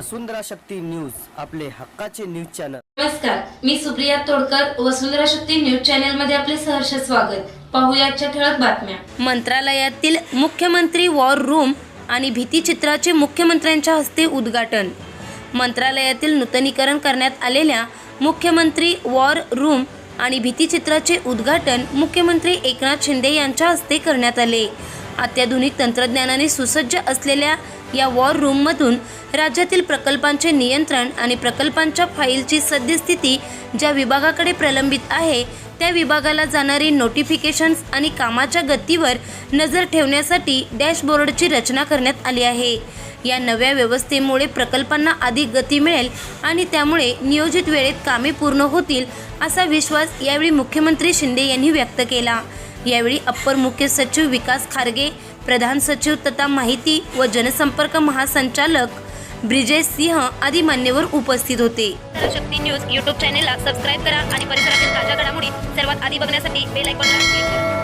वसुंधरा Shakti news आपले हक्काचे news channel. नमस्कार मी सुप्रिया तोडकर वसुंधरा शक्ती न्यूज चॅनलमध्ये आपले सहर्ष स्वागत. पाहुयाच्या ठळक बातम्या. मंत्रालयातील मुख्यमंत्री वॉर रूम आणि भीतीचित्राचे मुख्यमंत्र्यांच्या हस्ते उद्घाटन. मंत्रालयातील नूतनीकरण करण्यात आलेल्या मुख्यमंत्री वॉर रूम आणि भीतीचित्राचे उद्घाटन मुख्यमंत्री एकनाथ शिंदे यांच्या हस्ते करण्यात आले. अत्याधुनिक तंत्रज्ञानाने सुसज्ज असलेल्या या वॉर रूममधून राज्यातील प्रकल्पांचे नियंत्रण आणि प्रकल्पांच्या फाईलची सद्यस्थिती ज्या विभागाकडे प्रलंबित आहे त्या विभागाला जाणारी नोटिफिकेशन्स आणि कामाच्या गतीवर नजर ठेवण्यासाठी डॅशबोर्डची रचना करण्यात आली आहे. या नव्या व्यवस्थेमुळे प्रकल्पांना अधिक गती मिळेल आणि त्यामुळे नियोजित वेळेत कामे पूर्ण होतील असा विश्वास यावेळी मुख्यमंत्री शिंदे यांनी व्यक्त केला. यावेळी अप्पर मुख्य सचिव विकास खारगे प्रधान सचिव तथा माहिती व जनसंपर्क महासंचालक ब्रिजेश सिंह आदी मान्यवर उपस्थित होते. शक्ती न्यूज यूट्यूब चॅनेलला सबस्क्राईब करा आणि परिसरातील ताज्या घडामोडी सर्वात आधी बघण्यासाठी बेल आयकॉनला क्लिक करा.